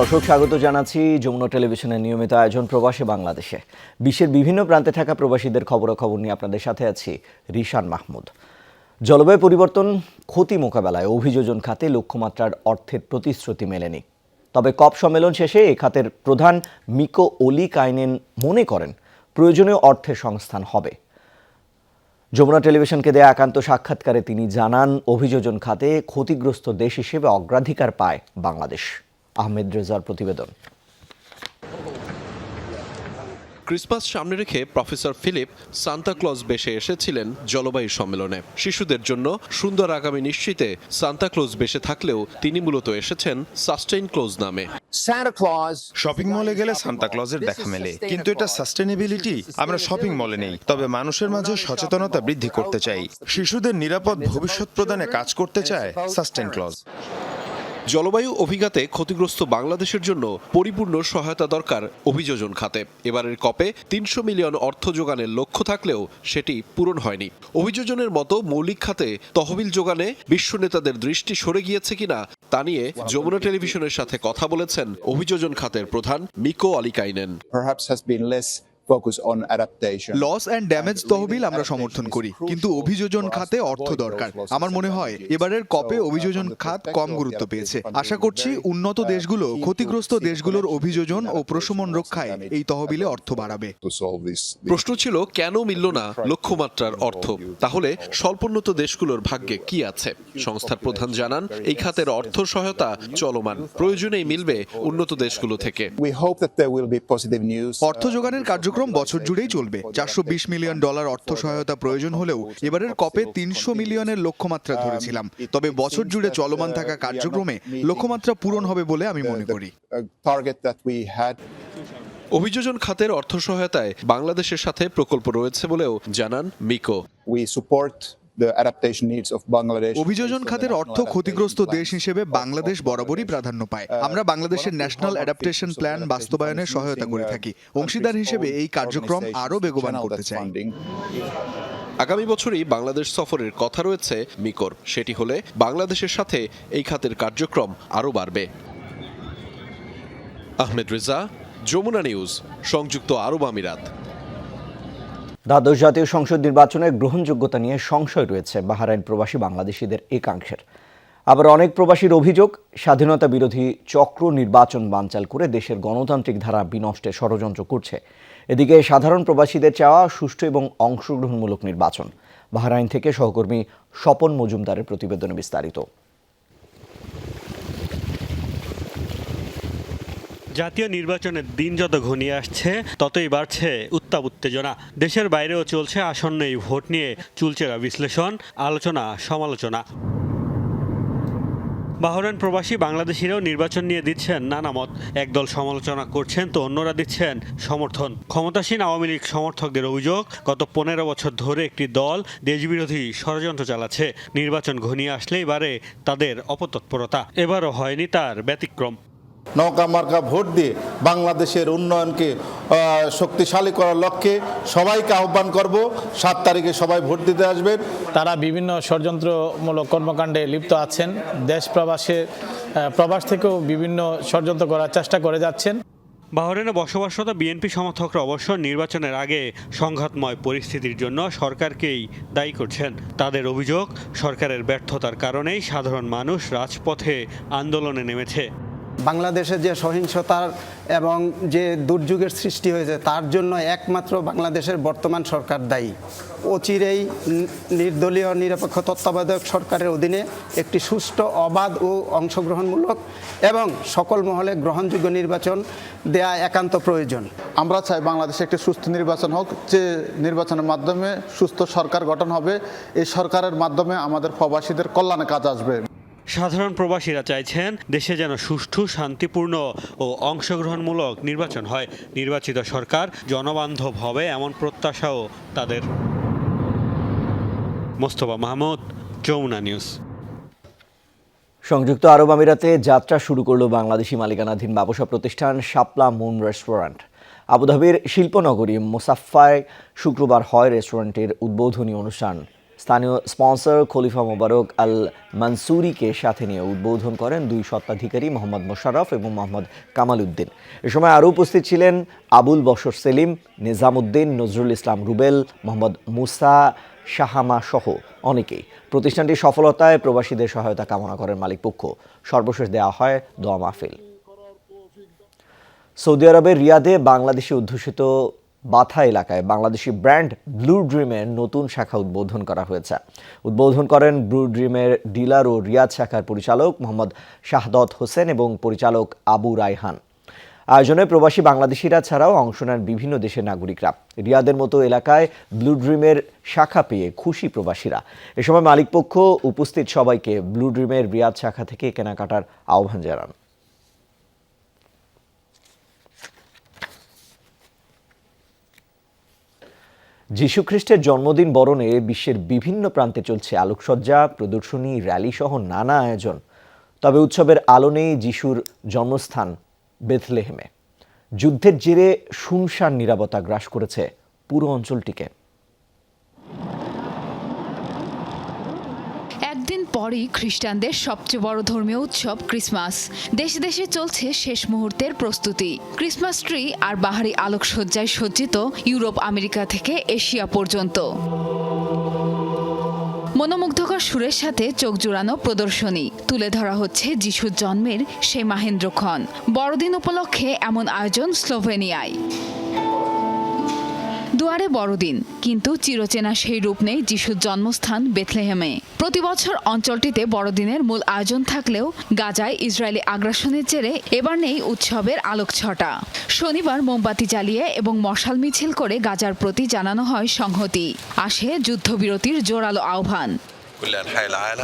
দর্শক, স্বাগত জানাচ্ছি যমুনা টেলিভিশনের নিয়মিত আয়োজন প্রবাসী বাংলাদেশে। বিশ্বের বিভিন্ন প্রান্তে থাকা প্রবাসীদের খবরাখবর নিয়ে আপনাদের সাথে আছি রিশান মাহমুদ। জলবায়ু পরিবর্তন, ক্ষতি মোকাবেলায় অভিযোজন খাতে লক্ষ্যমাত্রার অর্থের প্রতিশ্রুতি মেলেনি। তবে কপ সম্মেলন শেষে এ খাতের প্রধান মিকো ওলি কাইনেন মনে করেন, প্রয়োজনীয় অর্থের সংস্থান হবে। যমুনা টেলিভিশনকে দেয়া একান্ত সাক্ষাৎকারে তিনি জানান, অভিযোজন খাতে ক্ষতিগ্রস্ত দেশ হিসেবে অগ্রাধিকার পায় বাংলাদেশ। আহমেদ রেজার প্রতিবেদন। ক্রিসমাস সামনে রেখে প্রফেসর ফিলিপ সান্তাক্লজ বেশে এসেছিলেন জলবায়ু সম্মেলনে। শিশুদের জন্য সুন্দর আগামী নিশ্চিতে সান্তাক্লজ বেশে থাকলেও তিনি মূলত এসেছেন সাস্টেইন ক্লোজ নামে। শপিং মলে গেলে সান্তা ক্লজের দেখা মেলে কিন্তু এটা সাস্টেনেবিলিটি আমরা শপিং মলে নেই তবে মানুষের মাঝে সচেতনতা বৃদ্ধি করতে চাই। শিশুদের নিরাপদ ভবিষ্যৎ প্রদানে কাজ করতে চায় সাস্টেন ক্লজ জলবায়ু অভিঘাতে ক্ষতিগ্রস্ত বাংলাদেশের জন্য পরিপূর্ণ সহায়তা দরকার অভিযোজন খাতে। এবারের কপে তিনশো মিলিয়ন অর্থ যোগানের লক্ষ্য থাকলেও সেটি পূরণ হয়নি। অভিযোজনের মতো মৌলিক খাতে তহবিল যোগানে বিশ্ব নেতাদের দৃষ্টি সরে গিয়েছে কিনা তা নিয়ে যমুনা টেলিভিশনের সাথে কথা বলেছেন অভিযোজন খাতের প্রধান Mikko Alikainen. Focus on adaptation. Loss and damage তহবিল আমরা সমর্থন করি কিন্তু অভিযোজন খাতে অর্থ দরকার। আমার মনে হয় এবারের কপে অভিযোজন খাত কম গুরুত্ব পেয়েছে। আশা করছি উন্নত দেশগুলো ক্ষতিগ্রস্ত দেশগুলোর অভিযোজন ও প্রশমন রক্ষায় এই তহবিলে অর্থ বাড়াবে. প্রশ্ন ছিল কেন মিলল না লক্ষ্যমাত্রার অর্থ? তাহলে স্বল্পোন্নত দেশগুলোর ভাগ্যে কি আছে? সংস্থার প্রধান জানান এই খাতের অর্থ সহায়তা চলমান। প্রয়োজনেই মিলবে উন্নত দেশগুলো থেকে. অর্থ যোগানের কার্যক্রম বছর জুড়েই চলবে। চারশো বিশ মিলিয়ন ডলার অর্থ সহায়তা প্রয়োজন হলেও এবারের কপে তিনশো মিলিয়নের লক্ষ্যমাত্রা ধরেছিলাম। তবে বছর জুড়ে চলমান থাকা কার্যক্রমে লক্ষ্যমাত্রা পূরণ হবে বলে আমি মনে করি। had. অভিযোজন খাতের অর্থ সহায়তায় বাংলাদেশের সাথে প্রকল্প রয়েছে বলেও জানান Mikko. We the adaptation needs of Bangladesh. অভিযোজন খাতের অর্থ ক্ষতিগ্রস্ত দেশ হিসেবে বাংলাদেশ বরাবরই প্রাধান্য পায়। আমরা বাংলাদেশের ন্যাশনাল অ্যাডাপ্টেশন প্ল্যান বাস্তবায়নে সহায়তা করে থাকি। অংশীদার হিসেবে এই কার্যক্রম আরও বেগবান করতে চাই। আগামী বছরই বাংলাদেশ সফরের কথা রয়েছে মিকোর। সেটি হলে বাংলাদেশের সাথে এই খাতের কার্যক্রম আরও বাড়বে। আহমেদ রেজা যমুনা নিউজ সংযুক্ত আরব আমিরাত। দ্বাদশ জাতীয় সংসদ নির্বাচনের গ্রহণযোগ্যতা নিয়ে সংশয় রয়েছে বাহারাইন প্রবাসী বাংলাদেশিদের একাংশের। আবার অনেক প্রবাসীর অভিযোগ, স্বাধীনতা বিরোধী চক্র নির্বাচন বানচাল করে দেশের গণতান্ত্রিক ধারা বিনষ্টে ষড়যন্ত্র করছে। এদিকে সাধারণ প্রবাসীদের চাওয়া সুষ্ঠু এবং অংশগ্রহণমূলক নির্বাচন। বাহরাইন থেকে সহকর্মী স্বপন মজুমদারের প্রতিবেদনে বিস্তারিত। জাতীয় নির্বাচনের দিন যত ঘনিয়ে আসছে, ততই বাড়ছে উত্তাপ, উত্তেজনা। দেশের বাইরেও চলছে আসন্ন এই ভোট নিয়ে চুলচেরা বিশ্লেষণ, আলোচনা, সমালোচনা। বাহরাইন প্রবাসী বাংলাদেশিরাও নির্বাচন নিয়ে দিচ্ছেন নানা মত। একদল সমালোচনা করছেন তো অন্যরা দিচ্ছেন সমর্থন। ক্ষমতাসীন আওয়ামী লীগ সমর্থকদের অভিযোগ, গত পনেরো বছর ধরে একটি দল দেশবিরোধী ষড়যন্ত্র চালাচ্ছে। নির্বাচন ঘনিয়ে আসলেই বাড়ে তাদের অপতৎপরতা। এবারও হয়নি তার ব্যতিক্রম। নৌকা মার্কা ভোট দিয়ে বাংলাদেশের উন্নয়নকে শক্তিশালী করার লক্ষ্যে সবাইকে আহ্বান করব। সাত তারিখে সবাই ভোট দিতে আসবেন। তারা বিভিন্ন ষড়যন্ত্রমূলক কর্মকাণ্ডে লিপ্ত আছেন। দেশ প্রবাসে প্রবাস থেকেও বিভিন্ন ষড়যন্ত্র করার চেষ্টা করে যাচ্ছেন। বাহরেনে বসবাসরত বিএনপি সমর্থকরা অবশ্য নির্বাচনের আগে সংঘাতময় পরিস্থিতির জন্য সরকারকেই দায়ী করছেন। তাদের অভিযোগ সরকারের ব্যর্থতার কারণেই সাধারণ মানুষ রাজপথে আন্দোলনে নেমেছে। বাংলাদেশে যে সহিংসতার এবং যে দুর্যোগের সৃষ্টি হয়েছে, তার জন্য একমাত্র বাংলাদেশের বর্তমান সরকার দায়ী। অচিরেই নির্দলীয় নিরপেক্ষ তত্ত্বাবধায়ক সরকারের অধীনে একটি সুষ্ঠু, অবাধ ও অংশগ্রহণমূলক এবং সকল মহলে গ্রহণযোগ্য নির্বাচন দেয়া একান্ত প্রয়োজন। আমরা চাই বাংলাদেশে একটি সুস্থ নির্বাচন হোক, যে নির্বাচনের মাধ্যমে সুস্থ সরকার গঠন হবে। এই সরকারের মাধ্যমে আমাদের প্রবাসীদের কল্যাণে কাজ আসবে। সাধারণ প্রবাসীরা চাইছেন দেশে যেন সুষ্ঠু, শান্তিপূর্ণ ও অংশগ্রহণমূলক নির্বাচন হয়। নির্বাচিত সরকার জনবান্ধব হবে এমন প্রত্যাশাও তাদের। মোস্তফা মাহমুদ, যমুনা নিউজ। সংযুক্ত আরব আমিরাতে যাত্রা শুরু করল বাংলাদেশি মালিকানাধীন ব্যবসা প্রতিষ্ঠান শাপলা মুন রেস্টুরেন্ট। আবুধাবির শিল্পনগরী মোসাফায় শুক্রবার হয় রেস্টুরেন্টের উদ্বোধনী অনুষ্ঠান। স্থানীয় স্পন্সর খলিফা মোবারক আল মানসুরিকে সাথে নিয়ে উদ্বোধন করেন দুই স্বত্বাধিকারী মোহাম্মদ মোশাররফ এবং মোহাম্মদ কামাল উদ্দিন এ সময় আরও উপস্থিত ছিলেন আবুল বশর সেলিম, নিজামুদ্দিন, নজরুল ইসলাম রুবেল, মোহাম্মদ মুসা শাহামা সহ অনেকেই। প্রতিষ্ঠানটির সফলতায় প্রবাসীদের সহায়তা কামনা করেন মালিকপক্ষ। সর্বশেষ দেওয়া হয় দোয়া মাহফিল। সৌদি আরবের রিয়াদে বাংলাদেশি অধ্যুষিত বাথা এলাকায় বাংলাদেশি ব্র্যান্ড ব্লু ড্রিমের নতুন শাখা উদ্বোধন করা হয়েছে। উদ্বোধন করেন ব্লু ড্রিমের ডিলার ও রিয়াদ শাখার পরিচালক মোহাম্মদ শাহদত হোসেন এবং পরিচালক আবু রায়হান। আয়োজনে প্রবাসী বাংলাদেশিরা ছাড়াও অংশ নেন বিভিন্ন দেশের নাগরিকরা। রিয়াদের মতো এলাকায় ব্লু ড্রিমের শাখা পেয়ে খুশি প্রবাসীরা। এ সময় মালিকপক্ষ উপস্থিত সবাইকে ব্লু ড্রিমের রিয়াদ শাখা থেকে কেনাকাটার আহ্বান জানান। যীশুখ্রিস্টের জন্মদিন বরণে বিশ্বের বিভিন্ন প্রান্তে চলছে আলোকসজ্জা, প্রদর্শনী, র্যালি সহ নানা আয়োজন। তবে উৎসবের আলো নেই যিশুর জন্মস্থান বেথলেহেমে। যুদ্ধের জেরে শুনশান নিরাপত্তা গ্রাস করেছে পুরো অঞ্চলটিকে। পরই খ্রিস্টানদের সবচেয়ে বড় ধর্মীয় উৎসব ক্রিসমাস। দেশে দেশে চলছে শেষ মুহূর্তের প্রস্তুতি। ক্রিসমাস ট্রি আর বাহারি আলোকসজ্জায় সজ্জিত ইউরোপ, আমেরিকা থেকে এশিয়া পর্যন্ত। মনোমুগ্ধকর সুরের সাথে চোখ জোড়ানো প্রদর্শনী। তুলে ধরা হচ্ছে যিশুর জন্মের সেই মাহেন্দ্রক্ষণ। বড়দিন উপলক্ষে এমন আয়োজন স্লোভেনিয়ায়। দুয়ারে বড়দিন, কিন্তু চিরচেনা সেই রূপ নেই যিশুর জন্মস্থান বেথলেহেমে। প্রতি বছর অঞ্চলটিতে বড়দিনের মূল আয়োজন থাকলেও গাজায় ইসরায়েলি আগ্রাসনের জেরে এবার নেই উৎসবের আলোক ছটা শনিবার মোমবাতি জ্বালিয়ে এবং মশাল মিছিল করে গাজার প্রতি জানানো হয় সংহতি। আসে যুদ্ধবিরতির জোরালো আহ্বান।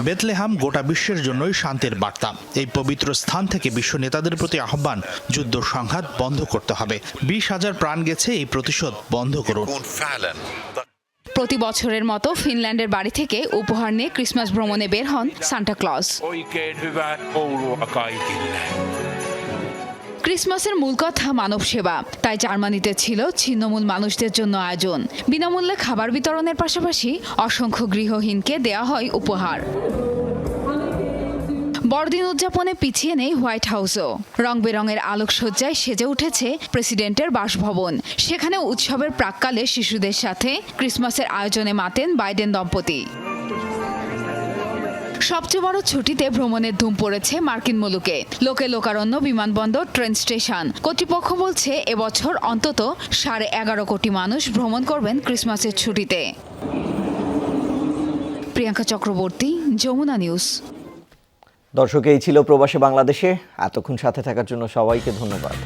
বেথলেহাম গোটা বিশ্বের জন্যই শান্তির বার্তা। এই পবিত্র স্থান থেকে বিশ্ব নেতাদের প্রতি আহ্বান যুদ্ধ সংঘাত বন্ধ করতে হবে। বিশ হাজার প্রাণ গেছে এই প্রতিশোধ বন্ধ করুন। প্রতি বছরের মতো ফিনল্যান্ডের বাড়ি থেকে উপহার নিয়ে ক্রিসমাস ভ্রমণে বের হন সান্টা ক্লজ। ক্রিসমাসের মূল কথা মানব সেবা। তাই জার্মানিতে ছিল ছিন্নমূল মানুষদের জন্য আয়োজন। বিনামূল্যে খাবার বিতরণের পাশাপাশি অসংখ্য গৃহহীনকে দেয়া হয় উপহার। বড়দিন উদযাপনে পিছিয়ে নেই হোয়াইট হাউসও। রং বেরঙের আলোকসজ্জায় সেজে উঠেছে প্রেসিডেন্টের বাসভবন। সেখানে উৎসবের প্রাককালে শিশুদের সাথে ক্রিসমাসের আয়োজনে মাতেন বাইডেন দম্পতি। সবচেয়ে বড় ছুটিতে ভ্রমণের ধুম পড়েছে মার্কিন মুলুকে। লোকে লোকারণ্য, বিমানবন্দর, ট্রেন স্টেশন। কর্তৃপক্ষ বলছে, এবছর অন্তত সাড়ে এগারো কোটি মানুষ ভ্রমণ করবেন ক্রিসমাসের ছুটিতে। প্রিয়াঙ্কা চক্রবর্তী, যমুনা নিউজ। দর্শক, এই ছিল প্রবাসী বাংলাদেশে। এতক্ষণ সাথে থাকার জন্য সবাইকে ধন্যবাদ।